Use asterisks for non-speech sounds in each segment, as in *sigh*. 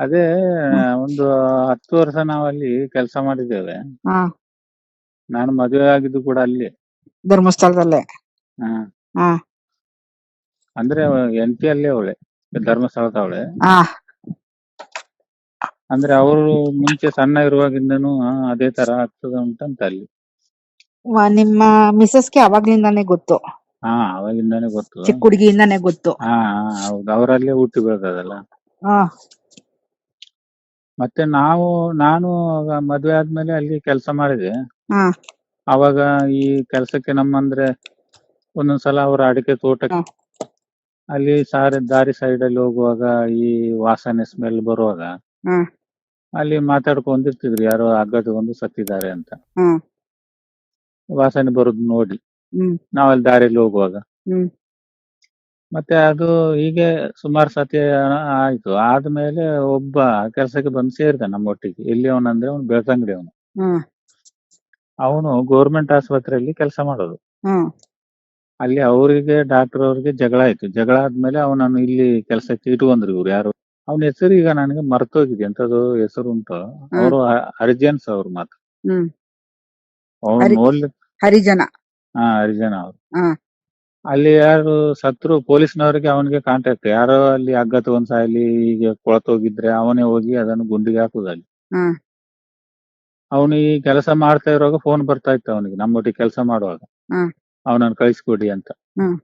ಅದೇ ಒಂದು ಹತ್ತು ವರ್ಷ ನಾವಲ್ಲಿ ಕೆಲಸ ಮಾಡಿದ್ದೇವೆ. ಹಾ. ನಾನು ಮದುವೆ ಆಗಿದ್ದು ಕೂಡ ಅಲ್ಲಿ. ಧರ್ಮಸ್ಥಳದಲ್ಲೇ? ಹಾ. ಹಾ. ಅಂದ್ರೆ ಪಿ ಅಲ್ಲೇ ಅವಳೆ ಧರ್ಮಸ್ಥಳದ ಅವಳೆ ಹಾ. ಅಂದ್ರೆ ಅವರು ಮುಂಚೆ ಸಣ್ಣ ಇರುವಾಗಿಂದನು ಅದೇ ತರ ಆಗ್ತದ ಉಂಟಂತ ಅಲ್ಲಿ. ನಿಮ್ಮ ನಿಮ್ಮ ಮಿಸಸ್ಗೆ ಅವಾಗ್ಲಿಂದಾನೇ ಗೊತ್ತು. ಹಾ ಅವಾಗಿಂದಾನೆ ಗೊತ್ತು. ಚಿಕ್ಕ ಹುಡುಗಿಯಿಂದಾನೇ ಗೊತ್ತು. ಹಾ ಹಾ, ಹೌದು. ಅವರಲ್ಲೇ ಹುಟ್ಟಿ ಬೆಳೆದದಲ್ಲ ಹಾ. ಮತ್ತೆ ನಾವು ನಾನು ಆಗ ಮದ್ವೆ ಆದ್ಮೇಲೆ ಅಲ್ಲಿ ಕೆಲಸ ಮಾಡಿದೆ. ಹಾ. ಅವಾಗ ಈ ಕೆಲಸಕ್ಕೆ ನಮ್ಮಂದ್ರೆ ಒಂದೊಂದ್ಸಲ ಅವ್ರ ಅಡಿಕೆ ತೋಟಕ್ಕೆ ಹಾ. ಅಲ್ಲಿ ಸಾರಿ ದಾರಿ ಸೈಡ್ ಅಲ್ಲಿ ಹೋಗುವಾಗ ಈ ವಾಸನೆ ಸ್ಮೆಲ್ ಬರುವಾಗ. ಅಲ್ಲಿ ಮಾತಾಡ್ಕೊಂಡಿರ್ತಿದ್ರು ಯಾರೋ ಹಗ್ಗ ತಗೊಂಡು ಸತ್ತಿದ್ದಾರೆ ಅಂತ. ವಾಸನೆ ಬರುದು ನೋಡಿ. ಹ್ಮ್. ನಾವಲ್ಲಿ ದಾರಿಯಲ್ಲಿ ಹೋಗುವಾಗ. ಹ್ಮ್. ಮತ್ತೆ ಅದು ಹೀಗೆ ಸುಮಾರು ಸತಿ ಆಯ್ತು. ಆದ್ಮೇಲೆ ಒಬ್ಬ ಕೆಲಸಕ್ಕೆ ಬಂದು ಸೇರಿದ ನಮ್ಮೊಟ್ಟಿಗೆ. ಎಲ್ಲಿ ಅವನಂದ್ರೆ ಅವನು ಬೆಳ್ತಂಗಡಿ ಅವನು. ಹ್ಮ್. ಅವನು ಗೌರ್ಮೆಂಟ್ ಆಸ್ಪತ್ರೆಯಲ್ಲಿ ಕೆಲಸ ಮಾಡೋದು. ಹ್ಮ್. ಅಲ್ಲಿ ಅವರಿಗೆ ಡಾಕ್ಟರ್ ಅವ್ರಿಗೆ ಜಗಳ ಆಯ್ತು. ಜಗಳ ಆದ್ಮೇಲೆ ಅವನನ್ನು ಇಲ್ಲಿ ಕೆಲಸಕ್ಕೆ ಇಟ್ಕೊಂಡ್ರು ಇವ್ರು ಯಾರು. ಅವನ ಹೆಸರು ಈಗ ನನಗೆ ಮರ್ತೋಗಿದೆ. ಎಂತದು ಹೆಸರು ಉಂಟು. ಅವರು ಹರಿಜನ್ಸ್ ಅವ್ರ ಮಾತ್ರ. ಹ್ಮ್. ಹರಿ- ನೋಡ್ಲಿ ಹರಿಜನ. ಹಾ ಹರಿಜನ ಅವ್ರು. ಹಾ. ಅಲ್ಲಿ ಯಾರು ಸತ್ರು ಪೊಲೀಸ್ನವರಿಗೆ ಅವನಿಗೆ ಕಾಂಟ್ಯಾಕ್ಟ್ ಯಾರೋ ಅಲ್ಲಿ ಹಗ್ಗ ತಗೊಂಡ್ ಸಾಯ್ಲಿ ಹೀಗೆ ಕೊಳತೋಗಿದ್ರೆ ಅವನೇ ಹೋಗಿ ಅದನ್ನು ಗುಂಡಿಗೆ ಹಾಕುದು ಅಲ್ಲಿ ಹ್ಮ್. ಅವನು ಈ ಕೆಲಸ ಮಾಡ್ತಾ ಇರುವಾಗ ಫೋನ್ ಬರ್ತಾ ಇತ್ತು ಅವನಿಗೆ ನಮ್ಮೊಟ್ಟಿಗೆ ಕೆಲಸ ಮಾಡುವಾಗ ಹ್ಮ್. ಅವನನ್ನು ಕಳಿಸ್ಕೊಡಿ ಅಂತ ಹ್ಮ್.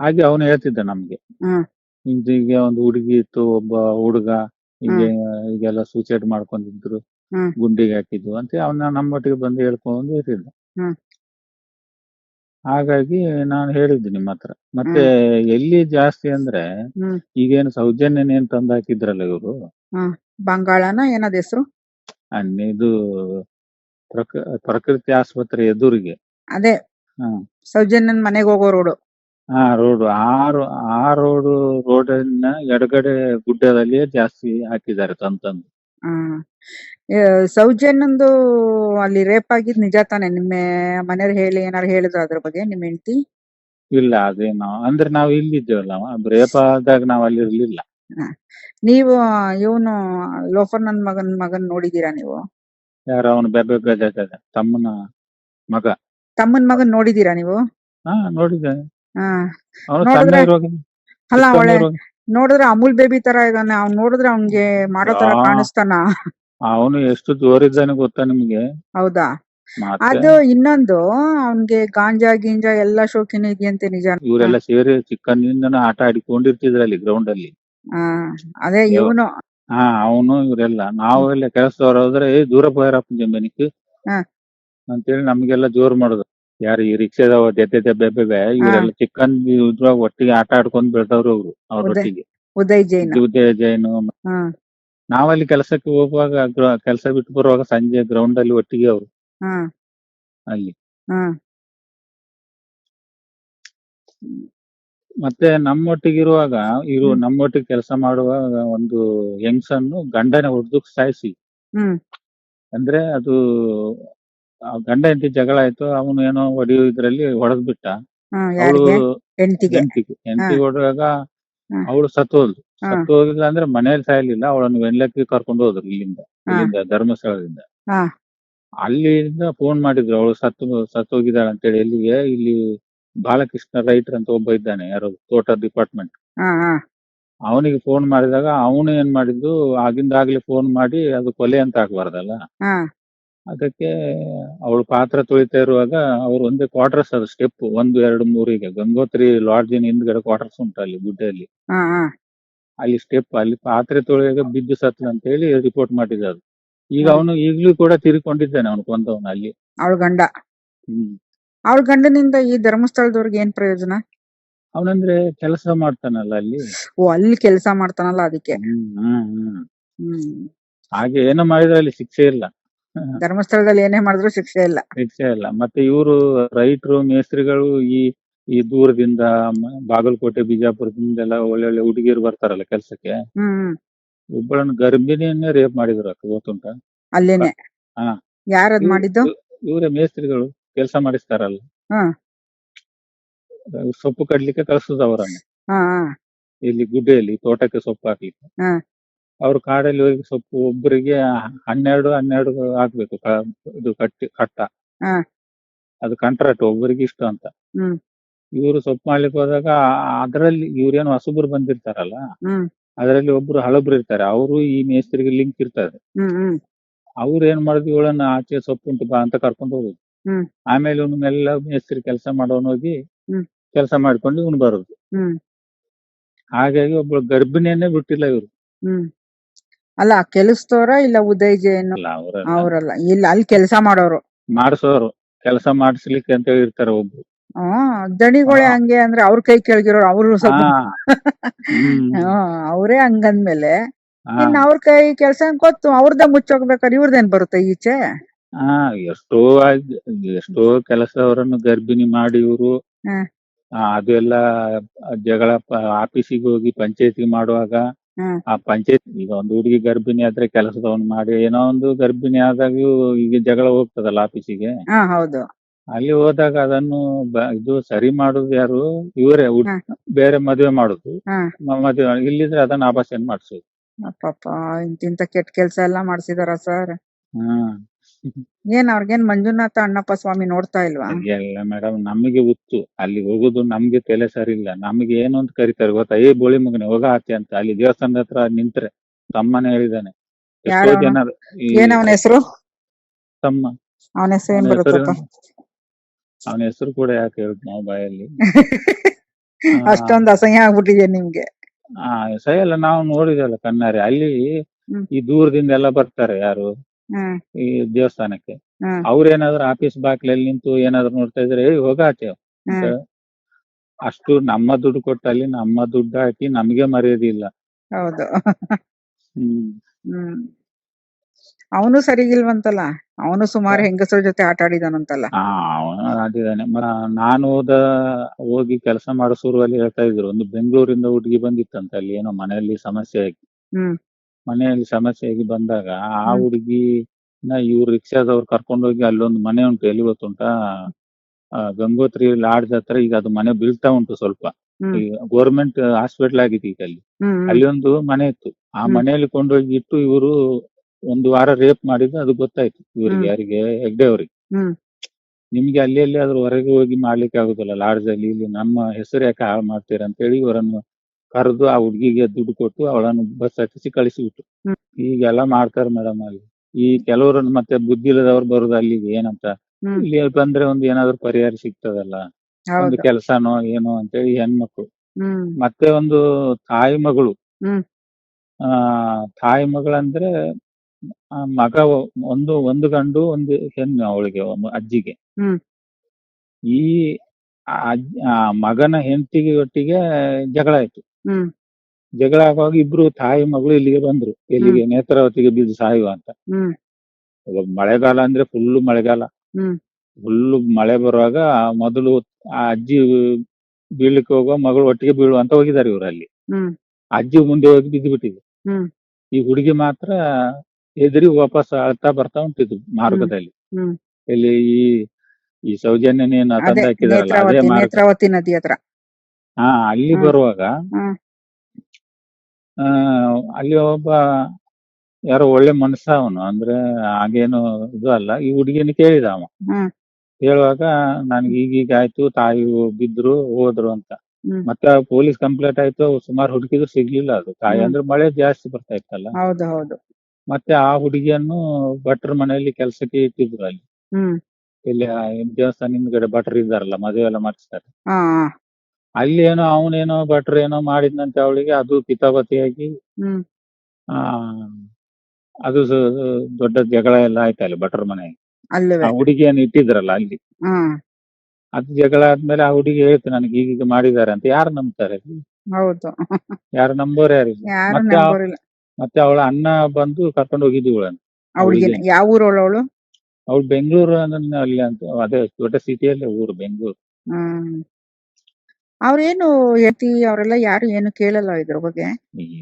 ಹಾಗೆ ಅವನು ಹೇಳ್ತಿದ್ದ ನಮ್ಗೆ ಹ್ಮ್. ಹೀಗೆ ಒಂದು ಹುಡುಗಿ ಇತ್ತು ಒಬ್ಬ ಹುಡುಗ ಹೀಗೆ ಈಗೆಲ್ಲ ಸೂಸೈಡ್ ಮಾಡ್ಕೊಂಡಿದ್ರು ಹ್ಮ್. ಗುಂಡಿಗೆ ಹಾಕಿದ್ವು ಅಂತ ಅವನ ನಮ್ಮೊಟ್ಟಿಗೆ ಬಂದು ಹೇಳ್ಕೊಂಡು ಇರ್ತಿದ್ದ ಹ್ಮ್. ಹಾಗಾಗಿ ನಾನು ಹೇಳಿದ್ದು ನಿಮ್ಮ ಹತ್ರ. ಮತ್ತೆ ಎಲ್ಲಿ ಜಾಸ್ತಿ ಅಂದ್ರೆ ಹ್ಮ್. ಈಗೇನು ಸೌಜನ್ಯನೇನ್ ತಂದು ಹಾಕಿದ್ರಲ್ಲ ಇವರು? ಬಂಗಾಳನ ಏನದ ಹೆಸರು? ಇದು ಪ್ರಕ ಪ್ರಕೃತಿ ಆಸ್ಪತ್ರೆ ಎದುರಿಗೆ. ಅದೇ. ಹಾ. ಸೌಜನ್ಯನ್ ಮನೆಗೆ ಹೋಗೋ ರೋಡು. ಆ ರೋಡ್. ಆ ರೋ- ಆ ರೋಡ್ ರೋಡಿನ ಎಡಗಡೆ ಗುಡ್ಡದಲ್ಲಿಯೇ ಜಾಸ್ತಿ ಹಾಕಿದ್ದಾರೆ ತಂತಂದು. ತಂದು ಸೌಜನ್ಯಂದು ಅಲ್ಲಿ ರೇಪ್ ಆಗಿದ್ ನಿಜ ತಾನೆ? ನಿಮ್ಮ ಮನೆಯವ್ರು ಹೇಳಿ ಏನಾರು ಹೇಳಿದ್ರು ಅದ್ರ ಬಗ್ಗೆ ನಿಮ್ ಹೆಂಡತಿ? ಇಲ್ಲ ಅದೇನು. ಅಂದ್ರೆ ನಾವು ಇಲ್ಲಿದ್ದೇವಲ್ಲ ರೇಪ್ ಆದಾಗ ನಾವು ಅಲ್ಲಿ ಇರ್ಲಿಲ್ಲ ನೀವು ಇವನು ಲೋಫರ್ ನನ್ ಮಗನ್ ಮಗನ್ ನೋಡಿದೀರಾ ನೀವು? ಯಾರು ಅವನು ಬೆಬ್ಬೆ ತಮ್ಮನ ಮಗ. ತಮ್ಮನ್ ಮಗನ್ ನೋಡಿದೀರಾ ನೀವು? ಹಾ ನೋಡಿದ್ದೆ ಹಾ. ಅವನು ಅಲ್ಲ ಒಳ್ಳೆ ನೋಡಿದ್ರೆ ಅಮೂಲ್ ಬೇಬಿ ತರ ಇದಾನೆ. ಅವ್ನ್ ನೋಡಿದ್ರೆ ಅವ್ನ್ಗೆ ಮಾಡೋ ತರ. ಕಾಣಿಸ್ತಾನ. ಅವನು ಎಷ್ಟು ಜೋರಿದ್ದಾನೆ ಗೊತ್ತಾ ನಿಮ್ಗೆ? ಹೌದಾ? ಮತ್ತೆ? ಅದು ಇನ್ನೊಂದು ಅವ್ನ್ಗೆ ಗಾಂಜಾ ಗಿಂಜಾ ಎಲ್ಲಾ ಶೋಕಿನ ಇದೆಯಂತೆ ನಿಜ. ಇವರೆಲ್ಲ ಸೇರಿ ಚಿಕ್ಕಂದಿನಿಂದನೂ ಆಟ ಆಡಿಕೊಂಡಿರ್ತಿದ್ರು ಅಲ್ಲಿ ಗ್ರೌಂಡ್ ಅಲ್ಲಿ. ಆ, ಅದೇ ಯೋ. ಇವನು. ಹಾ ಅವನು ಇವರೆಲ್ಲ. ನಾವು ಎಲ್ಲ ಕೆಲಸದವ್ರು ಹೋದ್ರೆ ಏ ದೂರ ಹೋಯರಪ್ಪ ಜಂಬನಿಕ್? ಹಾ. ಅಂತೇಳಿ ನಮ್ಗೆಲ್ಲ ಜೋರ್ ಮಾಡುದು. ಯಾರು ಈ ರಿಕ್ಷಾದವ ದೆದ್ದೆ ದೆಬ್ಬೆ ದೆಬ್ಬೆ ಇವರೆಲ್ಲ ಚಿಕ್ಕಂದ್ ಇದ್ರಾಗ ಒಟ್ಟಿಗೆ ಆಟ ಆಡ್ಕೊಂಡ್ ಬೆಳ್ದವ್ರು ಅವ್ರು ಅವ್ರೊಟ್ಟಿಗೆ ಉದಯ್ ಜೈನ್. ಉದಯ ಜೈನು. ಹ್ಮ್ ನಾವಲ್ಲಿ ಕೆಲಸಕ್ಕೆ ಹೋಗುವಾಗ ಕೆಲಸ ಬಿಟ್ಟು ಬರುವಾಗ ಸಂಜೆ ಗ್ರೌಂಡ್ ಅಲ್ಲಿ ಒಟ್ಟಿಗೆ ಅವ್ರು. ಹ್ಮ್ ಅಲ್ಲಿ ಹ್ಮ್ ಮತ್ತೆ ನಮ್ಮೊಟ್ಟಿಗಿರುವಾಗ ಇರು ಹ್ಮ್. ನಮ್ಮೊಟ್ಟಿಗೆ ಕೆಲಸ ಮಾಡುವಾಗ ಒಂದು ಹೆಂಗ್ಸನ್ನು ಗಂಡನ ಹೊಡೆದು ಸಾಯಿಸಿ. ಹ್ಮ್. ಅಂದ್ರೆ ಅದು ಆ ಗಂಡ ಹೆಂಡತಿ ಜಗಳ ಆಯ್ತು ಅವನು ಏನೋ ಹೊಡೆಯೋ ಇದ್ರಲ್ಲಿ ಹೊಡೆದ್ ಬಿಟ್ಟ. ಹ್ಮ್ ಅವಳು ಯಾರಿಗೆ? ಹೆಂಡತಿಗೆ. ಹೆಂಡತಿಗೆ. ಹೆಂಡತಿ ಹೊಡೆದಾಗ. ಅವಳು ಸತ್ತೋದ್ಲು. ಹ್ಮ್. ಸತ್ತು ಹೋಗಿಲ್ಲ ಅಂದ್ರೆ ಮನೇಲಿ ಸಾಯಲಿಲ್ಲ ಅವಳನ್ನು ವೆನ್ಲಕ್ಕಿ ಕರ್ಕೊಂಡು ಹೋದ್ರು ಇಲ್ಲಿಂದ ಇಲ್ಲಿಂದ ಧರ್ಮಸ್ಥಳದಿಂದ. ಹಾ. ಅಲ್ಲಿಂದ ಫೋನ್ ಮಾಡಿದ್ರು ಅವಳು ಸತ್ತು ಸತ್ತು ಹೋಗಿದ್ದಾಳೆ ಅಂತೇಳಿ. ಎಲ್ಲಿಗೆ? ಇಲ್ಲಿ ಬಾಲಕೃಷ್ಣ ರೈಟರ್ ಅಂತ ಒಬ್ಬ ಇದ್ದಾನೆ ಯಾರು ತೋಟ ಡಿಪಾರ್ಟ್ಮೆಂಟ್ ಹಾ ಹಾ. ಅವನಿಗೆ ಫೋನ್ ಮಾಡಿದಾಗ ಅವನು ಏನ್ ಮಾಡಿದ್ದು ಆಗಿಂದಾಗ್ಲೇ ಫೋನ್ ಮಾಡಿ ಅದು ಕೊಲೆ ಅಂತ ಆಗ್ಬಾರ್ದಲ್ಲ? ಹಾ. ಅದಕ್ಕೆ ಅವಳು ಪಾತ್ರ ತೊಳಿತಾ ಇರುವಾಗ ಅವ್ರು ಒಂದೇ ಕ್ವಾರ್ಟರ್ಸ್ ಅದು ಸ್ಟೆಪ್ ಒಂದು ಎರಡು ಮೂರು ಈಗ. ಗಂಗೋತ್ರಿ ಲಾಡ್ಜಿನ ಹಿಂದ್ಗಡೆ ಕ್ವಾರ್ಟರ್ಸ್ ಉಂಟು ಅಲ್ಲಿ ಗುಡ್ಡೆಯಲ್ಲಿ ಹಾ ಹಾ. ಅಲ್ಲಿ ಸ್ಟೆಪ್ ಅಲ್ಲಿ ಪಾತ್ರೆ ತೊಳೆಯಾಗ ಬಿದ್ದು ಸತ್ತು ಅಂತ ಹೇಳಿ ರಿಪೋರ್ಟ್ ಮಾಡಿದ ಅದು. ಈಗ. ಅವನು ಈಗಲೂ ಕೂಡ ತೀರಿಕೊಂಡಿದ್ದಾನೆ ಅವನು ಕೊಂದವನು ಅಲ್ಲಿ. ಅವಳ ಗಂಡ. ಹ್ಮ್. ಅವಳ ಗಂಡನಿಂದ ಈ ಧರ್ಮಸ್ಥಳದವ್ರಿಗೆ ಏನ್ ಪ್ರಯೋಜನ? ಅವನಂದ್ರೆ ಕೆಲಸ ಮಾಡ್ತಾನಲ್ಲ ಅಲ್ಲಿ. ಓ ಅಲ್ಲಿ ಕೆಲಸ ಮಾಡ್ತಾನಲ್ಲ ಅದಕ್ಕೆ. ಹ್ಮ್ ಹ್ಮ್ ಹ್ಮ್. ಹ್ಮ್. ಹಾಗೆ ಏನೋ ಮಾಡಿದ್ರೆ ಅಲ್ಲಿ ಶಿಕ್ಷೆ ಇಲ್ಲ. ಧರ್ಮಸ್ಥಳದಲ್ಲಿ ಏನೇ ಮಾಡಿದ್ರು ಶಿಕ್ಷೆ ಇಲ್ಲ. ಶಿಕ್ಷೆ ಇಲ್ಲ. ಮತ್ತೆ ಇವರು ರೈತರು ಮೇಸ್ತ್ರಿಗಳು ಈ ಈ ದೂರದಿಂದ ಮ- ಬಾಗಲಕೋಟೆ ಒಳ್ಳೆ ಒಳ್ಳೆ ಹುಡುಗಿಯರು ಬರ್ತಾರಲ್ಲ ಕೆಲ್ಸಕ್ಕೆ. ಹ್ಮ್ ಒಬ್ಬಳನ್ನು ಗರ್ಭಿಣಿಯನ್ನೇ ರೇಪ್ ಮಾಡಿದ್ರು ಅಕ್ಕ ಗೊತ್ತುಂಟ? ಅಲ್ಲೇನೆ. ಹಾ. ಯಾರದ್ ಮಾಡಿದ್ದು? ಇವರೇ ಮೇಸ್ತ್ರಿಗಳು ಕೆಲಸ ಮಾಡಿಸ್ತಾರಲ್ಲ. ಸೊಪ್ಪು ಕಡ್ಲಿಕ್ಕೆ ಕಳಿಸುದು ಅವರನ್ನ ಹಾ. ಇಲ್ಲಿ ಗುಡ್ಡೆಯಲ್ಲಿ ತೋಟಕ್ಕೆ ಸೊಪ್ಪು ಹಾಕ್ಲಿಕ್ಕೆ. ಹಾ. ಅವ್ರು ಕಾಡಲ್ಲಿ ಹೋಗಿ ಸೊಪ್ಪು ಒಬ್ಬರಿಗೆ ಹನ್ನೆರಡು ಹನ್ನೆರಡು ಹಾಕ್ಬೇಕು. ಕ- ಇದು ಕಟ್ಟಿ ಕಟ್ಟ. ಹಾ. ಅದು ಕಾಂಟ್ರಾಕ್ಟ್ ಒಬ್ಬರಿಗೆ ಇಷ್ಟು ಅಂತ. ಹ್ಮ್. ಇವರು ಸೊಪ್ಪು ಮಾಡ್ಲಿಕ್ಕೆ ಹೋದಾಗ ಅದರಲ್ಲಿ ಇವ್ರೇನು ಹೊಸಬ್ರು ಬಂದಿರ್ತಾರಲ್ಲ? ಹ್ಮ್. ಅದರಲ್ಲಿ ಒಬ್ರು ಹಳಬ್ರು ಇರ್ತಾರೆ. ಅವರು ಈ ಮೇಸ್ತ್ರಿಗೆ ಲಿಂಕ್ ಇರ್ತಾರೆ ಹ್ಮ್ ಹ್ಮ್. ಅವ್ರು ಏನ್ ಮಾಡಿದ್ವಿ ಇವಳನ್ನ ಆಚೆ ಸೊಪ್ಪು ಉಂಟು ಬಾ ಅಂತ ಕರ್ಕೊಂಡು ಹೋಗುದು. ಹ್ಮ್. ಆಮೇಲೆ ಇವನು ಮೆಲ್ಲ ಮೇಸ್ತ್ರಿ ಕೆಲಸ ಮಾಡೋನ್ ಹೋಗಿ ಹ್ಮ್. ಕೆಲಸ ಮಾಡ್ಕೊಂಡು ಇವನು ಬರೋದು. ಹ್ಮ್. ಹಾಗಾಗಿ ಒಬ್ಳು ಗರ್ಭಿಣಿಯನ್ನೇ ಬಿಟ್ಟಿಲ್ಲ ಇವ್ರು. ಹ್ಮ್. ಅಲ್ಲ ಕೆಲಸದವರ ಇಲ್ಲ ಉದಯ್ ಜೈನ್ ಅಲ್ಲ ಅವರ ಅವ್ರಲ್ಲ ಇಲ್ಲ ಅಲ್ಲಿ ಕೆಲಸ ಮಾಡೋರು ಮಾಡಿಸೋರು ಕೆಲಸ ಮಾಡಿಸ್ಲಿಕ್ಕೆ ಅಂತ ಹೇಳಿ ಇರ್ತಾರೆ ಒಬ್ರು ಹ್ಮ್ ದಣಿಗಳೇ ಹಾ. ಹಂಗೆ ಅಂದ್ರೆ ಅವ್ರ ಕೈ ಕೆಳಗಿರೋರು ಅವ್ರು ಸ್ವಲ್ಪ ಹಾ. ಹ್ಮ್. ಹ್ಮ್, ಅವ್ರೇ ಹಂಗಂದ್ಮೇಲೆ ಹಾ. ಇನ್ ಅವ್ರ ಕೈ ಕೆಲಸ ಗೊತ್ತು ಅವ್ರದ್ದ ಮುಚ್ಚೋಗ್ಬೇಕಾದ್ರೆ ಇವ್ರದೇನ್ ಬರುತ್ತೆ ಈಚೆ ಹಾ ಎಷ್ಟೋ ಆಗ್- ಎಷ್ಟೋ ಕೆಲಸದವರನ್ನು ಗರ್ಭಿಣಿ ಮಾಡಿ ಇವರು. ಅದೆಲ್ಲ ಜಗಳ ಆಫೀಸಿಗೆ ಹೋಗಿ ಪಂಚಾಯತಿ ಮಾಡುವಾಗ ಆ ಪಂಚಾಯತ್ ಈಗ ಒಂದು ಹುಡುಗಿ ಗರ್ಭಿಣಿ ಆದ್ರೆ ಕೆಲಸದವನು ಮಾಡಿ ಏನೋ ಒಂದು ಗರ್ಭಿಣಿ ಆದಾಗ ಈಗ ಜಗಳ ಹೋಗ್ತದಲ್ಲ ಆಫೀಸಿಗೆ. ಹಾ ಹೌದು. ಅಲ್ಲಿ ಹೋದಾಗ ಅದನ್ನು ಬ- ಇದು ಸರಿ ಮಾಡುದು ಯಾರು? ಇವರೇ ಹುಡ್-. ಬೇರೆ ಮದುವೆ ಮಾಡುದು. ಮ- ಮದುವೆ ಇಲ್ಲಿದ್ರೆ ಅದನ್ನ ಆಭಾಷಣ ಮಾಡಿಸೋದು. ಇಂತಿಂತ ಕೆಟ್ಟ ಕೆಲ್ಸ ಎಲ್ಲಾ ಮಾಡ್ಸಿದಾರ ಸರ್? ಹ್ಮ್ ಏನ್ ಅವ್ರಿಗೇನ್ ಮಂಜುನಾಥ ಅಣ್ಣಪ್ಪ ಸ್ವಾಮಿ ನೋಡ್ತಾ ಇಲ್ವಾ? ಎಲ್ಲ ಮೇಡಮ್ ನಮಗೆ ಹುಚ್ಚು. ಅಲ್ಲಿ ಹೋಗುದು ನಮ್ಗೆ ತಲೆ ಸರಿ ಇಲ್ಲ ನಮಗೆ ಏನು ಅಂತ ಕರೀತಾರೆ ಗೊತ್ತಾ? ಏ ಬೋಳಿ ಮುಗನೆ ಹೋಗ ಆಚೆ ಅಂತ. ಅಲ್ಲಿ ದೇವಸ್ಥಾನದ ಹತ್ರ ನಿಂತ್ರೆ ತಮ್ಮನೇ ಹೇಳಿದಾನೆ. ಎಷ್ಟೋ ಯಾರವ್ನು? ಜನ ಈ ಏನ್ ಅವನ ಹೆಸರು? ತಮ್ಮ. ಅವನ ಹೆಸರು ಏನ್ ಅವನ ಬರುತ್ತಪ್ಪ? ಅವನ ಹೆಸರು ಕೂಡ ಯಾಕೆ ಹೇಳುದು ನಾವು ಬಾಯಲ್ಲಿ? *laughs* ಅಷ್ಟೊಂದ್ ಅಸಹ್ಯ ಆಗ್ಬಿಟ್ಟಿದೆ ನಿಮ್ಗೆ. ಆ ಸಹ ನಾವು ನೋಡಿದಲ್ಲ ಕಣ್ಣಾರೆ. ಅಲ್ಲಿ ಹ್ಮ್. ಈ ದೂರದಿಂದ ಎಲ್ಲ ಬರ್ತಾರೆ ಯಾರು? ಈ ದೇವಸ್ಥಾನಕ್ಕೆ. ಅವ್ರೇನಾದ್ರು ಆಫೀಸ್ ಬಾಕ್ಲಲ್ಲಿ ನಿಂತು ಏನಾದ್ರು ನೋಡ್ತಾ ಇದ್ರೆ ಏ ಹೋಗ ಆಚೆ. ಅಷ್ಟು ನಮ್ಮ ದುಡ್ಡು ಕೊಟ್ಟಲ್ಲಿ ನಮ್ಮ ದುಡ್ಡು ಹಾಕಿ ನಮಗೆ ಮರ್ಯಾದಿಲ್ಲ ಹೌದು. ಹ್ಮ್. ಹ್ಮ್. ಅವನು ಸರಿಗಿಲ್ವಂತಲ್ಲ? ಅವನು ಸುಮಾರು ಹೆಂಗಸರ ಜೊತೆ ಆಟ ಆಡಿದಾನಂತಲ್ಲ? ಆ ಅವನು ಅದಿದ್ದಾನೆ ನಾನು ಹೋದ ಹೋಗಿ ಕೆಲಸ ಮಾಡೋ ಶುರುವಲ್ಲಿ ಹೇಳ್ತಾ ಇದ್ರು ಒಂದು ಬೆಂಗಳೂರಿಂದ ಹುಡುಗಿ ಬಂದಿತ್ತಂತ ಅಲ್ಲಿ ಏನೋ ಮನೆಯಲ್ಲಿ ಸಮಸ್ಯೆ ಆಗಿ. ಮನೆಯಲ್ಲಿ ಸಮಸ್ಯೆ ಆಗಿ ಬಂದಾಗ ಆ ಹ್ಮ್. ಹುಡುಗಿ ಇವ್ರು ರಿಕ್ಷಾದವ್ರು ಕರ್ಕೊಂಡೋಗಿ ಅಲ್ಲೊಂದು ಮನೆ ಉಂಟು ಎಲ್ಲಿ ಗೊತ್ತುಂಟಾ ಆ, ಗಂಗೋತ್ರಿ ಲಾಡ್ಜ್ ಹತ್ರ ಈಗ ಅದು ಮನೆ ಬೀಳ್ತಾ ಉಂಟು ಸ್ವಲ್ಪ ಹ್ಮ್. ಈ ಗೌರ್ಮೆಂಟ್ ಹಾಸ್ಪಿಟಲ್ ಆಗಿದೆ ಈಗ ಅಲ್ಲಿ ಹ್ಮ್ ಹ್ಮ್. ಅಲ್ಲಿ ಒಂದು ಮನೆ ಇತ್ತು ಆ ಹ್ಮ್. ಮನೆಯಲ್ಲಿ ಕೊಂಡೋಗಿ ಇಟ್ಟು ಇವರು ಒಂದು ವಾರ ರೇಪ್ ಮಾಡಿದ್ದು ಅದು ಗೊತ್ತಾಯ್ತು ಇವರಿಗೆ ಹ್ಮ್. ಯಾರಿಗೆ ಹೆಗ್ಡೆ ಅವ್ರಿಗೆ ಹ್ಮ್. ನಿಮ್ಗೆ ಅಲ್ಲಿ ಅಲ್ಲಿ ಆದ್ರೂ ಹೊರಗೆ ಹೋಗಿ ಮಾಡ್ಲಿಕ್ಕೆ ಆಗುದಿಲ್ಲ ಲಾಡ್ಜ್ ಅಲ್ಲಿ ಇಲ್ಲಿ ನಮ್ಮ ಹೆಸರು ಯಾಕೆ ಹಾಳು ಮಾಡ್ತೀರಾ ಅಂತ ಹೇಳಿ ಇವರನ್ನು ಕರೆದು ಆ ಹುಡುಗಿಗೆ ದುಡ್ಡು ಕೊಟ್ಟು ಅವಳನ್ನು ಬಸ್ ಹತ್ತಿಸಿ ಹ್ಮ್. ಈಗೆಲ್ಲ ಮಾಡ್ತಾರೆ ಮೇಡಮ್ ಅಲ್ಲಿ ಈ ಕೆಲವರು ಮತ್ತೆ ಬುದ್ಧಿ ಇಲ್ಲದವ್ರು ಬರುದು ಅಲ್ಲಿಗೆ ಏನಂತ? ಇಲ್ಲಿ ಬಂದ್ರೆ ಒಂದು ಏನಾದ್ರು ಪರಿಹಾರ ಸಿಗ್ತದಲ್ಲ? ಒಂದು ಕೆಲಸನೋ ಏನೋ ಅಂತೇಳಿ ಹೆಣ್ಮಕ್ಳು. ಮತ್ತೆ ಒಂದು ತಾಯಿ ಮಗಳು. ಆ ತಾಯಿ ಮಗಳಂದ್ರೆ ಆ ಮಗ ಒಂದು ಒಂದು ಗಂಡು ಒಂದು ಹೆಣ್ಣು ಅವಳಿಗೆ ಒಂದು ಅಜ್ಜಿಗೆ. ಈ ಮಗನ ಹೆಂಡತಿಗೆ ಒಟ್ಟಿಗೆ ಜಗಳ ಆಯ್ತು. ಹ್ಮ್. ಜಗಳ ಆಗುವಾಗ ಇಬ್ರು ತಾಯಿ ಮಗಳು ಇಲ್ಲಿಗೆ ಬಂದ್ರು. ಎಲ್ಲಿಗೆ? ನೇತ್ರಾವತಿಗೆ ಬಿದ್ದು ಸಾಯುವ ಅಂತ. ಹ್ಮ್. ಇವಾಗ ಮಳೆಗಾಲ ಅಂದ್ರೆ ಫುಲ್ ಮಳೆಗಾಲ. ಹ್ಮ್. ಫುಲ್ ಮಳೆ ಬರುವಾಗ ಮೊದಲು ಆ ಅಜ್ಜಿ ಬೀಳ್ಲಿಕ್ಕೆ ಹೋಗುವ ಮಗಳು ಒಟ್ಟಿಗೆ ಬೀಳುವ ಅಂತ ಹೋಗಿದ್ದಾರೆ ಇವ್ರು ಅಲ್ಲಿ. ಹ್ಮ್. ಅಜ್ಜಿ ಮುಂದೆ ಹೋಗಿ ಬಿದ್ದು ಬಿಟ್ಟಿದೆ ಹ್ಮ್. ಈ ಹುಡುಗಿ ಮಾತ್ರ ಎದುರಿ ವಾಪಸ್ ಅಳ್ತಾ ಬರ್ತಾ ಉಂಟಿದ್ರು ಮಾರ್ಗದಲ್ಲಿ. ಹ್ಮ್. ಇಲ್ಲಿ ಈ ಈ ಸೌಜನ್ಯನೇನು ಅದೇ ನೇತ್ರಾವತಿ ನೇತ್ರಾವತಿ ನದಿ ಹತ್ರ. ಹಾ ಅಲ್ಲಿ ಹ್ಮ್. ಬರುವಾಗ ಹ್ಮ್. ಆ ಅಲ್ಲಿ ಒಬ್ಬ ಯಾರೋ ಒಳ್ಳೆ ಮನುಷ್ಯ ಅವನು ಅಂದ್ರೆ ಹಾಗೇನು ಇದು ಅಲ್ಲ ಈ ಹುಡುಗಿನ ಕೇಳಿದ ಅವ ಹ್ಮ್. ಹೇಳುವಾಗ ನನ್ಗೆ ಈಗೀಗ ಆಯ್ತು ತಾಯಿ ಬಿದ್ರು ಹೋದ್ರು ಅಂತ ಹ್ಮ್. ಮತ್ತೆ ಪೊಲೀಸ್ ಕಂಪ್ಲೇಂಟ್ ಆಯ್ತು ಸುಮಾರು ಹುಡುಕಿದ್ರು ಸಿಗ್ಲಿಲ್ಲ ಅದು ತಾಯಿ ಹ್ಮ್. ಅಂದ್ರೆ ಮಳೆ ಜಾಸ್ತಿ ಬರ್ತಾ ಇತ್ತಲ್ಲ ಹೌದು ಹೌದು ಮತ್ತೆ ಆ ಹುಡುಗಿಯನ್ನು ಭಟ್ರ ಮನೆಯಲ್ಲಿ ಕೆಲಸಕ್ಕೆ ಇಟ್ಟಿದ್ರು ಅಲ್ಲಿ ಹ್ಮ್ ಇಲ್ಲಿ ಆ ದೇವಸ್ಥಾನ ಹಿಂದ್ಗಡೆ ಭಟ್ರು ಇದ್ದಾರಲ್ಲ ಮದುವೆ ಎಲ್ಲ ಮಾಡಿಸ್ತಾರೆ ಹಾ. ಅಲ್ಲಿ ಏನೋ ಅವನೇನೋ ಭಟ್ರು ಏನೋ ಮಾಡಿದ್ನಂತೆ ಅವಳಿಗೆ ಅದು ಪಿತಾಪತಿಯಾಗಿ. ಹ್ಮ್. ಆ ಅದು ಸ- ದೊಡ್ಡ ಜಗಳ ಎಲ್ಲ ಆಯ್ತು ಅಲ್ಲಿ ಭಟ್ರ ಮನೆ? ಅಲ್ಲವೇ ಆ ಹುಡುಗಿಯನ್ನು ಇಟ್ಟಿದ್ರಲ್ಲ ಅಲ್ಲಿ? ಹ್ಮ್ ಅದು ಜಗಳ ಆದ್ಮೇಲೆ ಆ ಹುಡುಗಿ ಹೇಳ್ತು ನನಗೆ ಈಗೀಗ ಮಾಡಿದ್ದಾರೆ ಅಂತ. ಯಾರು ನಂಬ್ತಾರೆ ಹೌದು. ಯಾರು ನಂಬೋರು ಯಾರಿಲ್ಲ ಯಾರು ಮತ್ತೆ ಆ- ನಂಬೋರಿಲ್ಲ. ಮತ್ತೆ ಅವಳ ಅಣ್ಣ ಬಂದು ಕರ್ಕೊಂಡು ಹೋಗಿದ್ವಿ ಅವಳಿಗೆ. ಯಾವ ಅವಳು? ಬೆಂಗಳೂರು ಅಲ್ಲಿ ಅಂತ ಅದೇ ದೊಡ್ಡ ಸಿಟಿಯಲ್ಲೇ ಊರು ಬೆಂಗಳೂರು. ಹ್ಮ್. ಅವ್ರೇನು ಯತಿ ಅವರೆಲ್ಲ ಯಾರು ಏನು ಕೇಳಲ್ಲ ಇದ್ರ ಬಗ್ಗೆ?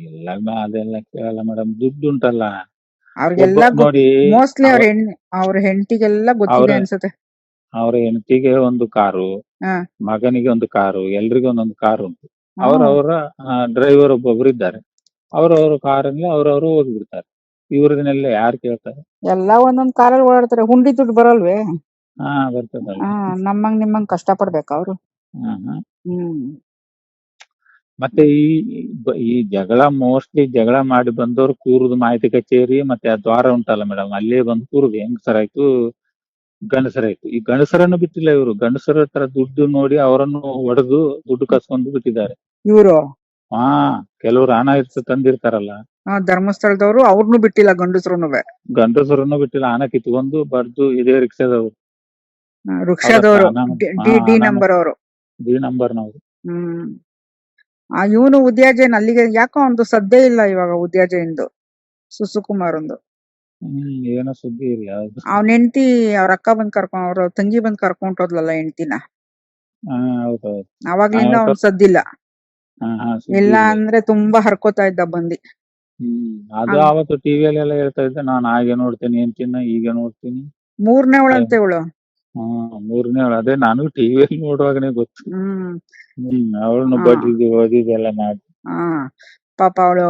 ಇಲ್ಲ ಮ- ಅದೆಲ್ಲ ಕೇಳಲ್ಲ ಮೇಡಮ್ ದುಡ್ಡು ಉಂಟಲ್ಲ ಅವ್ರಿಗೆಲ್ಲ ಒಬ್ಬ ನೋಡಿ ಮೋಸ್ಟ್ಲಿ ಅವ್ರ ಹೆಣ್ ಅವ್ರ ಹೆಂಡತಿಗೆಲ್ಲ ಗೊತ್ತಿದೆ ಅವ್ರ- ಅನ್ಸುತ್ತೆ. ಅವ್ರ ಹೆಂಡತಿಗೆ ಒಂದು ಕಾರು ಹಾ. ಮಗನಿಗೆ ಒಂದು ಕಾರು ಎಲ್ರಿಗೂ ಒಂದೊಂದು ಕಾರು ಉಂಟು. ಅವರವರ ಅವ್ರ ಡ್ರೈವರ್ ಒಬ್ಬೊಬ್ರು ಇದ್ದಾರೆ. ಅವ್ರವ್ರ ಕಾರಲ್ಲಿ ಅವರವರು ಹೋಗ್ಬಿಡ್ತಾರೆ. ಇವ್ರದನ್ನೆಲ್ಲ ಯಾರು ಕೇಳ್ತಾರೆ? ಎಲ್ಲ ಒಂದೊಂದ್ ಕಾರಲ್ಲಿ ಓಡಾಡ್ತಾರೆ. ಹುಂಡಿ ದುಡ್ಡು ಬರಲ್ವೇ? ಹಾ ಬರ್ತದಲ್ಲ ಹಾ ನಮ್ಮಂಗ್ ನಿಮ್ಮಂಗ್ ಕಷ್ಟ ಪಡ್ಬೇಕು ಅವ್ರು. ಹ್ಮ್. ಮತ್ತೆ ಈ ಬ- ಈ ಜಗಳ ಮೋಸ್ಟ್ಲಿ ಜಗಳ ಮಾಡಿ ಬಂದವರು ಕೂರುದು ಮಾಹಿತಿ ಕಚೇರಿ ಮತ್ತೆ ಆ ದ್ವಾರ ಉಂಟಲ್ಲ ಮೇಡಮ್ ಅಲ್ಲೇ ಬಂದು ಕೂರುದು ಹೆಂಗಸರಾಯ್ತು ಗಂಡಸರಾಯ್ತು ಈ ಗಂಡಸರನ್ನು ಬಿಟ್ಟಿಲ್ಲ ಇವರು. ಗಂಡಸರ ಹತ್ರ ದುಡ್ಡು ನೋಡಿ ಅವರನ್ನು ಹೊಡೆದು ದುಡ್ಡು ಕಸ್ಕೊಂಡು ಬಿಟ್ಟಿದ್ದಾರೆ. ಇವ್ರು? ಹಾ ಕೆಲವರು ಹಣ ಇರ್ತ ತಂದಿರ್ತಾರಲ್ಲ. ಆ, ಧರ್ಮಸ್ಥಳದವ್ರು ಅವ್ರನ್ನೂ ಬಿಟ್ಟಿಲ್ಲ ಗಂಡಸ್ರುನುವೆ. ಗಂಡಸರನ್ನು ಬಿಟ್ಟಿಲ್ಲ ಹಣ ಕಿತ್ಕೊಂಡು ಬರ್ದು ಇದೇ ರಿಕ್ಷಾದವ್ರು. ರಿಕ್ಷಾದವರು ಡಿ ನಂಬರ್ ಅವರು. ಡಿ ನಂಬರ್ ನಾವು ಹ್ಮ್. ಆ ಇವನು ಉದ್ಯಾಜಯನ್ ಅಲ್ಲಿಗೆ ಯಾಕೋ ಒಂದು ಸದ್ದೇ ಇಲ್ಲ ಇವಾಗ ಉದ್ಯಾಜಯಂದು ಸುಸುಕುಮಾರ್ ಒಂದು ಹ್ಮ್ ಏನೋ ಸುದ್ದಿ ಇಲ್ಲ ಅದು ಅವ್ನ ಹೆಂಡತಿ ಅವ್ರ ಅಕ್ಕ ಬಂದ್ ಕರ್ಕೊಂಡ್ ಅವ್ರ ತಂಗಿ ಬಂದ್ ಕರ್ಕೊಂಡ್ ಹೋದ್ಲಲ್ಲ ಹೆಂಡತಿನ. ಹಾ ಹೌದೌದು. ಅವಾಗ್ಲಿಂದ ಅವ್ನ್ ಸದ್ದಿಲ್ಲ. ಹಾ ಹಾ ಸುದ್ದಿ ಇಲ್ಲ. ಅಂದ್ರೆ ತುಂಬಾ ಹರ್ಕೋತಾ ಇದ್ದ ಬಂದಿ. ಹ್ಮ್ ಅದು ಹಾ. ಅವತ್ತು ಟಿವಿಯಲ್ಲಿ ಎಲ್ಲ ಹೇಳ್ತಾ ಇದ್ದೆ ನಾನು ಹಾಗೆ ನೋಡ್ತೀನಿ ಹೆಂಡ್ತಿನ ಈಗ ನೋಡ್ತೀನಿ. ಮೂರನೇ ಅವಳಂತೆ ಇವಳು. ಹ್ಮ್ ಮೂರನೇ ಅವಳು. ಅದೇ ನಾನು ಟಿವಿಯಲ್ಲಿ ನೋಡುವಾಗನೇ ಗೊತ್ತು. ಹ್ಮ್. ಹ್ಮ್ ಅವಳನ್ನು ಹಾ. ಬಡ್ಡಿಗೆ ಓದಿದೆಲ್ಲ ಮಾಡಿ ಹಾ. ಪಾಪ ಅವಳು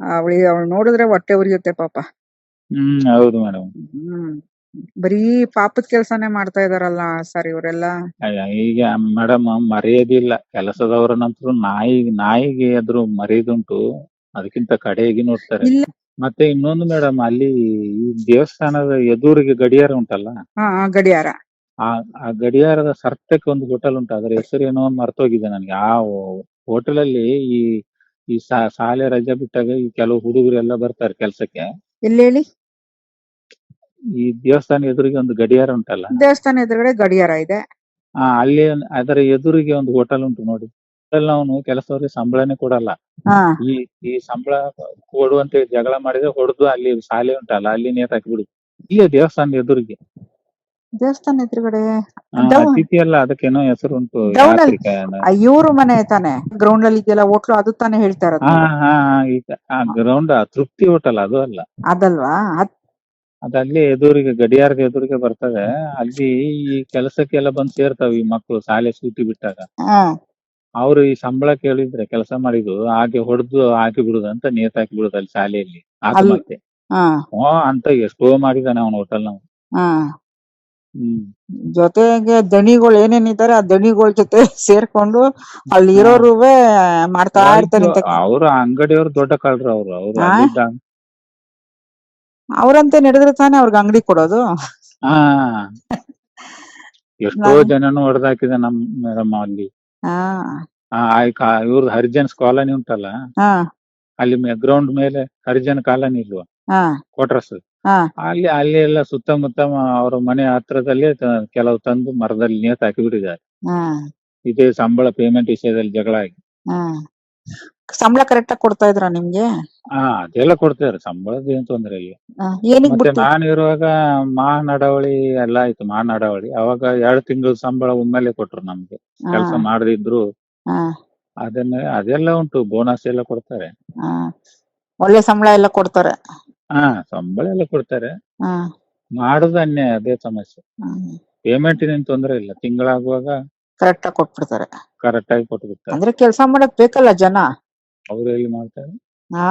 ಅವಳಿಗೆ ಅವಳು ನೋಡಿದ್ರೆ ಹೊಟ್ಟೆ ಉರಿಯುತ್ತೆ ಪಾಪ. ಹ್ಮ್ ಹೌದು ಮೇಡಮ್. ಹ್ಮ್. ಬರೀ ಪಾಪದ ಕೆಲಸನೇ ಮಾಡ್ತಾ ಇದಾರಲ್ಲ ಸರ್ ಇವರೆಲ್ಲ. ಈಗ ಮೇಡಮ್ ಮರೆಯೋದಿಲ್ಲ ಕೆಲಸದವರ ನಂತರ ನಾಯಿ ನಾಯಿಗೆ ಆದ್ರೂ ಮರೆಯದುಂಟು. ಅದಕ್ಕಿಂತ ಕಡೆಗೆ ನೋಡ್ತಾರೆ. ಇಲ್ಲ. ಮತ್ತೆ ಇನ್ನೊಂದು ಮೇಡಮ್ ಅಲ್ಲಿ ಈ ದೇವಸ್ಥಾನದ ಎದುರಿಗೆ ಗಡಿಯಾರ ಉಂಟಲ್ಲ? ಹಾ ಗಡಿಯಾರ. ಆ ಆ ಗಡಿಯಾರದ ಸರ್ತಕ್ಕೆ ಒಂದು ಹೋಟೆಲ್ ಉಂಟು. ಅದರ ಹೆಸರೇನೋ ಮರ್ತೋಗಿದೆ ನನಗೆ. ಆ ಹೋಟೆಲ್ ಅಲ್ಲಿ ಈ ಈ ಶಾಲೆ ರಜೆ ಬಿಟ್ಟಾಗ ಈ ಕೆಲವು ಹುಡುಗರು ಎಲ್ಲ ಬರ್ತಾರೆ ಕೆಲ್ಸಕ್ಕೆ. ಎಲ್ಲಿ ಹೇಳಿ? ಈ ದೇವಸ್ಥಾನ ಎದುರಿಗೆ ಒಂದು ಗಡಿಯಾರ ಉಂಟಲ್ಲ? ದೇವಸ್ಥಾನ ಎದುರುಗಡೆ ಗಡಿಯಾರ ಇದೆ. ಆ ಅಲ್ಲಿ ಅದರ ಎದುರಿಗೆ ಒಂದು ಹೋಟೆಲ್ ಉಂಟು ನೋಡಿ. ಹೋಟೆಲ್ ಅವನು ಕೆಲಸದವ್ರಿಗೆ ಸಂಬಳನೇ ಕೊಡಲ್ಲ. ಹಾ. ಈ ಈ ಸಂಬಳ ಕೊಡುವಂತ ಜಗಳ ಮಾಡಿದ್ರೆ ಹೊಡೆದು ಅಲ್ಲಿ ಶಾಲೆ ಉಂಟಲ್ಲ ಅಲ್ಲಿ ನೇತಾಕಿ ಬಿಡುದು ಇಲ್ಲೇ ದೇವಸ್ಥಾನ ಎದುರಿಗೆ. ದೇವಸ್ಥಾನ ಎದುರುಗಡೆ ಅತಿಥಿ ಅಲ್ಲ ಅದಕ್ಕೇನೋ ಹೆಸರು ಉಂಟು ಅಲ್ಲಿ. ಮನೆ ತಾನೆ ಗ್ರೌಂಡ್ ಅಲ್ಲಿ ಇದೆಯಲ್ಲ ಹೋಟ್ಲು ಅದು ತಾನೇ ಹೇಳ್ತಾ ಇರೋದು. ಹಾ ಹಾ ಹಾ, ಈಗ ಆ ಗ್ರೌಂಡ್ ತೃಪ್ತಿ ಹೋಟೆಲ್ ಅದು ಅಲ್ಲ. ಅದಲ್ವಾ? ಅದ್- ಅದು ಅಲ್ಲಿ ಎದುರಿಗೆ ಗಡಿಯಾರದ ಎದುರಿಗೆ ಬರ್ತದೆ ಅಲ್ಲಿ ಈ ಕೆಲಸಕ್ಕೆಲ್ಲ ಬಂದು ಸೇರ್ತಾವ ಈ ಮಕ್ಕಳು ಶಾಲೆ ಸೂಟಿ ಬಿಟ್ಟಾಗ. ಹಾ. ಅವ್ರು ಈ ಸಂಬಳ ಕೇಳಿದ್ರೆ ಕೆಲಸ ಮಾಡಿದ್ದು ಹಾಗೆ ಹೊಡೆದು ಹಾಕಿ ಬಿಡುದು ಅಂತ ನೇತಾಕಿ ಬಿಡುದು ಅಲ್ಲಿ ಶಾಲೆಯಲ್ಲಿ. ಆತ್ಮಹತ್ಯೆ ಹಾ. ಹ್ಞೂ ಅಂತ ಎಷ್ಟೋ ಮಾಡಿದಾನೆ ಅವನ ಹೋಟೆಲ್ ನಾವು ಹಾ. ಹ್ಮ್ ಜೊತೆಗೆ ದಣಿಗಳು ಏನೇನಿದ್ದಾರೆ ಆ ದಣಿಗಳ ಜೊತೆ *laughs* ಸೇರ್ಕೊಂಡು ಅಲ್ಲಿ ಇರೋರುವೆ ಮಾಡ್ತಾ ಇರ್ತಾರೆ ಅವ್ರು ಅವ್ರ ಅಂಗಡಿಯವ್ರು ದೊಡ್ಡ ಕಳ್ರ ಅವ್ರು. ಅವ್ರು ಆ? ಅಲ್ಲಿದ್ದ ಅವ್ರಂತೆ ನಡೆದ್ರೆ ತಾನೇ ಅವ್ರಿಗೆ ಅಂಗಡಿ ಕೊಡೋದು. ಆ. *laughs* ಎಷ್ಟೋ ನಾನು- ಜನನು ಹೊಡೆದಾಕಿದೆ ನಮ್ ಮೇಡಮ್ ಅಲ್ಲಿ. ಹಾ ಆ ಇವ್ರದ್ದು ಹರಿಜನ್ಸ್ ಕಾಲನಿ ಉಂಟಲ್ಲ? ಹಾ. ಅಲ್ಲಿ ಗ್ರೌಂಡ್ ಮೇಲೆ ಹರಿಜನ್ ಕಾಲನಿ ಇಲ್ವಾ? ಹಾ. ಕ್ವಾರ್ಟರ್ಸ್ ಹಾ. ಅಲ್ಲಿ ಅಲ್ಲಿ ಎಲ್ಲ ಸುತ್ತಮುತ್ತ ಅವ್ರ ಮನೆ ಹತ್ರದಲ್ಲಿ ತ- ಕೆಲವು ತಂದು ಮರದಲ್ಲಿ ನೇತು ಹಾಕಿ ಬಿಟ್ಟಿದ್ದಾರೆ ಹಾ. ಇದೇ ಸಂಬಳ ಪೇಮೆಂಟ್ ವಿಷಯದಲ್ಲಿ ಜಗಳ ಆಗಿ. ಹಾ. ಸಂಬಳ ಕರೆಕ್ಟ್ ಆಗಿ ಕೊಡ್ತಾ ಇದ್ರ ನಿಮ್ಗೆ? ಹಾ ಅದೆಲ್ಲ ಕೊಡ್ತಾರೆ ಸಂಬಳದ ಏನ್ ತೊಂದ್ರೆ ಇಲ್ಲ. ಹಾ, ಏನಿಗ್ ಮತ್ತೆ ನಾನು ಇರುವಾಗ ಮಾ ನಡವಳಿ ಎಲ್ಲ ಆಯ್ತು ಮಾನಡವಳಿ ಅವಾಗ ಎರಡ್ ತಿಂಗಳ ಸಂಬಳ ಒಮ್ಮೆಲೆ ಕೊಟ್ರು ನಮ್ಗೆ. ಹಾ. ಕೆಲಸ ಮಾಡದಿದ್ರು. ಹಾ. ಅದನ್ನ ಅದೆಲ್ಲ ಉಂಟು. ಬೋನಸ್ ಎಲ್ಲ ಕೊಡ್ತಾರೆ. ಹಾ. ಒಳ್ಳೆ ಸಂಬಳ ಎಲ್ಲ ಕೊಡ್ತಾರೆ. ಹಾ ಸಂಬಳ ಎಲ್ಲ ಕೊಡ್ತಾರೆ. ಹಾ. ಮಾಡುದು ಅನ್ಯಾಯ ಅದೇ ಸಮಸ್ಯೆ. ಪೇಮೆಂಟ್ ಏನ್ ತೊಂದ್ರೆ ಇಲ್ಲ. ತಿಂಗಳಾಗುವಾಗ ಕರೆಕ್ಟ್ ಆಗಿ ಕೊಟ್ಬಿಡ್ತಾರೆ. ಕರೆಕ್ಟ್ ಆಗಿ ಕೊಟ್ಟು ಬಿಡ್ತಾರೆ ಅಂದ್ರೆ ಕೆಲಸ ಮಾಡಕ್ ಬೇಕಲ್ಲ ಜನ? ಅವ್ರು ಎಲ್ಲಿ ಮಾಡ್ತಾರೆ? ಹಾ.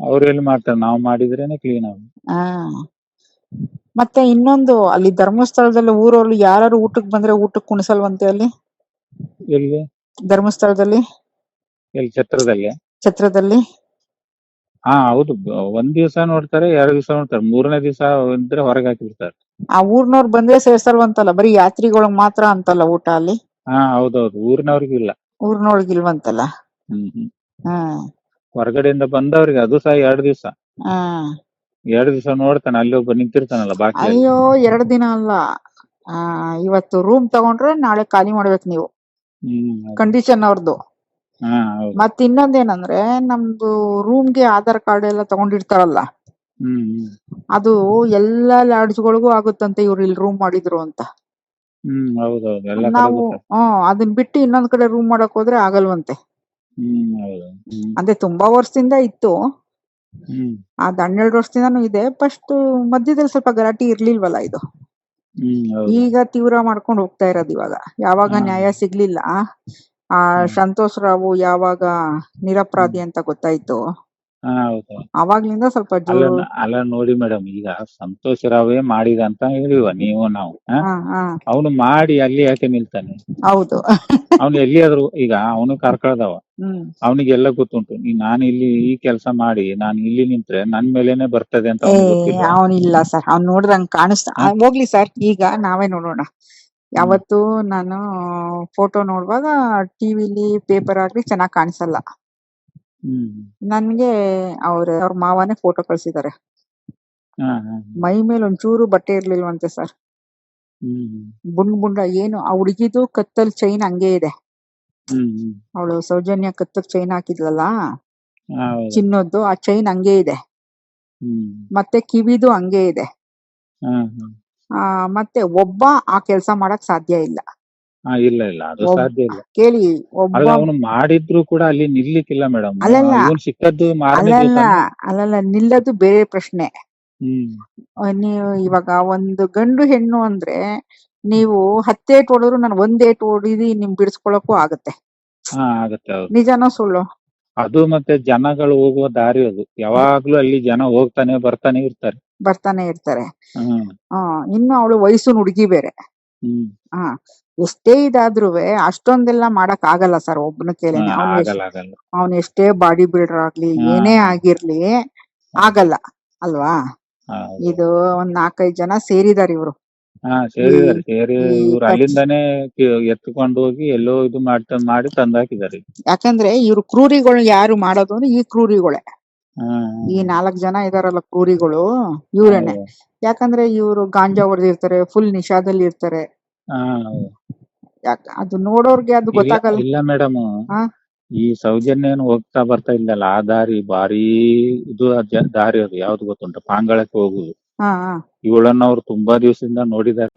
ಅವ್ರು ಎಲ್ಲಿ ಮಾಡ್ತಾರೆ? ನಾವು ಮಾಡಿದ್ರೇನೆ ಕ್ಲೀನ್ ಆಗ ಹಾ. ಮತ್ತೆ ಇನ್ನೊಂದು ಅಲ್ಲಿ ಧರ್ಮಸ್ಥಳದಲ್ಲಿ ಊರವ್ರು ಯಾರು ಊಟಕ್ಕೆ ಬಂದ್ರೆ ಊಟಕ್ಕೆ ಕುಣಿಸಲ್ವಂತೆ ಅಲ್ಲಿ? ಎಲ್ಲಿ? ಧರ್ಮಸ್ಥಳದಲ್ಲಿ? ಎಲ್ಲಿ? ಛತ್ರದಲ್ಲಿ. ಛತ್ರದಲ್ಲಿ? ಹಾ ಹೌದು. ಬ- ಒಂದ್ ದಿವಸ ನೋಡ್ತಾರೆ ಎರಡ್ ದಿವಸ ನೋಡ್ತಾರೆ. ಮೂರನೇ ದಿವಸ ಇದ್ರೆ ಹೊರಗೆ ಹಾಕಿ ಬಿಡ್ತಾರೆ ಆ ಊರ್ನವ್ರು ಬಂದ್ರೆ ಸೇರ್ಸಲ್ವಂತಲ್ಲ? ಬರೀ ಯಾತ್ರಿಗಳಿಗೆ ಮಾತ್ರ ಅಂತಲ್ಲ ಊಟ ಅಲ್ಲಿ? ಹಾ ಹೌದೌದು. ಊರಿನವ್ರಿಗಿಲ್ಲ ಊರ್ನೊಳಗಿಲ್ವಂತಲ್ಲ ಹ್ಮ್ ಹ್ಮ್. ಹಾ. ಹೊರಗಡೆಯಿಂದ ಬಂದವ್ರಿಗೆ ಅದು ಸಹ ಎರಡ್ ದಿವಸ. ಹಾ. ಎರಡ್ ದಿವಸ ನೋಡ್ತಾನೆ ಅಲ್ಲಿ ಒಬ್ಬ ನಿಂತಿರ್ತಾನಲ್ಲ ಬಾಕಿ ಅಯ್ಯೋ ಎರಡ್ ದಿನ ಅಲ್ಲ. ಆ ಇವತ್ತು ರೂಮ್ ತಗೊಂಡ್ರೆ ನಾಳೆ ಖಾಲಿ ಮಾಡ್ಬೇಕು ನೀವು. ಹ್ಮ್ ಕಂಡೀಷನ್ ಅವ್ರದ್ದು ಮತ್ ಇನ್ನೊಂದೇನಂದ್ರೆ ನಮ್ದು ರೂಮ್ಗೆ ಆಧಾರ್ ಕಾರ್ಡ್ ಎಲ್ಲ ತಗೊಂಡಿರ್ತಾರಲ್ಲ. ಅದು ಎಲ್ಲಾ ಲಾಡ್ಜ್ಗಳಿಗೂ ಆಗುತ್ತಂತೆ ಇವ್ರು ಇಲ್ಲಿ ರೂಮ್ ಮಾಡಿದ್ರು ಅಂತ. ನಾವು ಅದನ್ನ ಹ್ಮ್ ಅದನ್ ಬಿಟ್ಟು ಇನ್ನೊಂದ್ ಕಡೆ ರೂಮ್ ಮಾಡಕ್ ಹೋದ್ರೆ ಆಗಲ್ವಂತೆ. ಅಂದ್ರೆ ತುಂಬಾ ವರ್ಷದಿಂದ ಇತ್ತು. ಅದ್ ಹನ್ನೆರಡು ವರ್ಷದಿಂದಾನು ಇದೆ. ಫಸ್ಟ್ ಮಧ್ಯದಲ್ಲಿ ಸ್ವಲ್ಪ ಗಲಾಟೆ ಇರ್ಲಿಲ್ವಲ್ಲ ಇದು? ಈಗ ತೀವ್ರ ಮಾಡ್ಕೊಂಡು ಹೋಗ್ತಾ ಇರೋದು ಇವಾಗ. ಯಾವಾಗ ನ್ಯಾಯ ಸಿಗ್ಲಿಲ್ಲ. ಆ ಹ್ಮ್. ಸಂತೋಷ್ ರಾವು ಯಾವಾಗ ನಿರಪರಾಧಿ ಅಂತ ಗೊತ್ತಾಯ್ತು? ಹಾ ಹೌದು. ಅವಾಗ್ಲಿಂದ ಸ್ವಲ್ಪ ಅಲ್ಲ ನ- ಅಲ್ಲ ನೋಡಿ ಮೇಡಮ್ ಈಗ ಸಂತೋಷ್ ರಾವೇ ಮಾಡಿದ ಅಂತ ಹೇಳಿವ ನೀವು ನಾವು ಹಾ? ಹಾ ಅವನು ಮಾಡಿ ಅಲ್ಲಿ ಯಾಕೆ ನಿಲ್ತಾನೆ? ಹೌದು. ಅವನು ಎಲ್ಲಿಯಾದ್ರು ಈಗ ಅವನು ಕರ್ಕಳ್ದವ. ಹ್ಮ್. ಅವನಿಗೆಲ್ಲ ಗೊತ್ತುಂಟು ನೀ ನಾನು ಇಲ್ಲಿ ಈ ಕೆಲಸ ಮಾಡಿ ನಾನು ಇಲ್ಲಿ ನಿಂತ್ರೆ ನನ್ ಮೇಲೇನೆ ಬರ್ತದೆ ಅಂತ ಏ ಅವ್ನಿಗೆ ಗೊತ್ತಿಲ್ವಾ? ಅವನಿಲ್ಲ ಸರ್ ಅವ್ನ್ ನೋಡ್ದಂಗ್ ಕಾಣಿಸ್ತಾ ಆ, ಹೋಗ್ಲಿ ಸರ್ ಈಗ ನಾವೇ ನೋಡೋಣ. ಯಾವತ್ತು ನಾನು ಫೋಟೋ ನೋಡುವಾಗ ಟಿವಿಲಿ ಪೇಪರ್ ಆಗ್ಲಿ ಚೆನ್ನಾಗ್ ಕಾಣಿಸಲ್ಲ. ನನ್ಗೆ ಅವ್ರ ಅವ್ರ ಮಾವನೇ ಫೋಟೋ ಹಾ ಮೈ ಮೇಲೆ ಒಂಚೂರು ಬಟ್ಟೆ ಇರ್ಲಿಲ್ವಂತೆ ಸರ್. ಬುಂಡ್ ಬುಂಡ ಏನು ಆ ಹುಡುಗಿದು ಕತ್ತಲ್ ಚೈನ್ ಹಂಗೆ ಇದೆ. ಅವಳು ಸೌಜನ್ಯ ಕತ್ತಲ್ ಚೈನ್ ಹಾಕಿದ್ಲಲ್ಲ? ಚಿನ್ನದ್ದು ಆ ಚೈನ್ ಹಂಗೆ ಇದೆ. ಮತ್ತೆ ಕಿವಿದು ಹಂಗೆ ಇದೆ. ಆ ಮತ್ತೆ ಒಬ್ಬ ಆ ಕೆಲಸ ಮಾಡಕ್ ಸಾಧ್ಯ ಇಲ್ಲ. ಹಾ ಇಲ್ಲ ಇಲ್ಲ ಅದು ಒಬ್- ಸಾಧ್ಯ ಇಲ್ಲ. ಕೇಳಿ ಒಬ್ಬ ಅಲ್ಲ ಅವನು ಮಾಡಿದ್ರು ಕೂಡ ಅಲ್ಲಿ ನಿಲ್ಲಿಕ್ಕಿಲ್ಲ ಮೇಡಮ್. ಅಲ್ಲಲ್ಲ. ಇವನ್ ಸಿಕ್ಕದ್ದು ಮಾರನೇ ಅಲ್ಲಲ್ಲ ದಿವಸ. ಅಲ್ಲಲ್ಲ ನಿಲ್ಲದು ಬೇರೆ ಪ್ರಶ್ನೆ. ಹ್ಮ್. ಆ, ನೀವು ಇವಾಗ ಒಂದು ಗಂಡು ಹೆಣ್ಣು ಅಂದ್ರೆ ನೀವು ಹತ್ತೇಟ್ ಹೊಡೆದ್ರು ನಾನು ಒಂದೇಟ್ ಹೊಡಿದಿ ನಿಮ್ ಬಿಡಿಸ್ಕೊಳಕ್ಕೂ ಆಗತ್ತೆ. ಹಾ ಆಗತ್ತೆ ಹೌದು ನಿಜನೋ ಸುಳ್ಳು? ಅದು ಮತ್ತೆ ಜನಗಳು ಹೋಗುವ ದಾರಿ ಅದು. ಯಾವಾಗ್ಲೂ ಅಲ್ಲಿ ಜನ ಹೋಗ್ತಾನೆ ಬರ್ತಾನೆ ಇರ್ತಾರೆ. ಬರ್ತಾನೆ ಇರ್ತಾರೆ. ಹ್ಮ್ ಆ ಇನ್ನು ಅವಳು ವಯಸ್ಸು ಹುಡುಗಿ ಬೇರೆ. ಹ್ಮ್. ಹಾ ಎಷ್ಟೇ ಇದಾದ್ರೂ ಅಷ್ಟೊಂದೆಲ್ಲ ಮಾಡಕ್ ಆಗಲ್ಲ ಸರ್ ಒಬ್ಬನ ಕೇಳಿ. ಆಗಲ್ಲ ಆಗಲ್ಲ. ಅವ್ನ್ ಎಷ್ಟೇ ಬಾಡಿ ಬಿಲ್ಡರ್ ಆಗ್ಲಿ ಹಾ. ಏನೇ ಆಗಿರ್ಲಿ ಆಗಲ್ಲ. ಅಲ್ವಾ? ಹೌದು. ಇದು ಒಂದ್ ನಾಲ್ಕೈದು ಜನ ಸೇರಿದಾರೆ ಇವ್ರು. ಹಾ ಸೇರಿದಾರೆ ಸೇರಿ ಇವ್ರು ಅಲ್ಲಿಂದಾನೇ ಕಿ- ಎತ್ಕೊಂಡು ಹೋಗಿ ಎಲ್ಲೋ ಇದು ಮಾಡ್ತಾ ಮಾಡಿ ತಂದಾಕಿದ್ದಾರೆ. ಯಾಕಂದ್ರೆ ಇವ್ರು ಕ್ರೂರಿಗಳು ಯಾರು ಮಾಡೋದು ಅಂದ್ರೆ ಈ ಕ್ರೂರಿಗಳೇ. ಹಾ ಈ ನಾಲ್ಕ್ ಜನ ಇದಾರಲ್ಲ ಕ್ರೂರಿಗಳು ಇವ್ರೇನೆ. ಹೌದು. ಯಾಕಂದ್ರೆ ಇವ್ರು ಗಾಂಜಾ ಹೊಡೆದಿರ್ತಾರೆ ಫುಲ್ ನಿಶಾದಲ್ಲಿ ಇರ್ತಾರೆ. ಹಾ, ಹೌದು. ಯಾಕ ಅದು ನೋಡೋರ್ಗೆ ಅದು ಇಲ್ಲ ಗೊತ್ತಾಗಲ್ಲ. ಇಲ್ಲ ಮೇಡಮ್. ಹಾ? ಈ ಸೌಜನ್ಯ ಏನು ಹೋಗ್ತಾ ಬರ್ತಾ ಇಲ್ಲಲ್ಲ ಆ ದಾರಿ ಬಾರಿ ಇದು ಜ- ದಾರಿ ಅದು ಯಾವ್ದು ಗೊತ್ತುಂಟ? ಪಾಂಗಳಕ್ಕೆ ಹೋಗುದು. ಇವಳನ್ನ ಅವ್ರು ತುಂಬಾ ದಿವಸದಿಂದ ನೋಡಿದ್ದಾರೆ.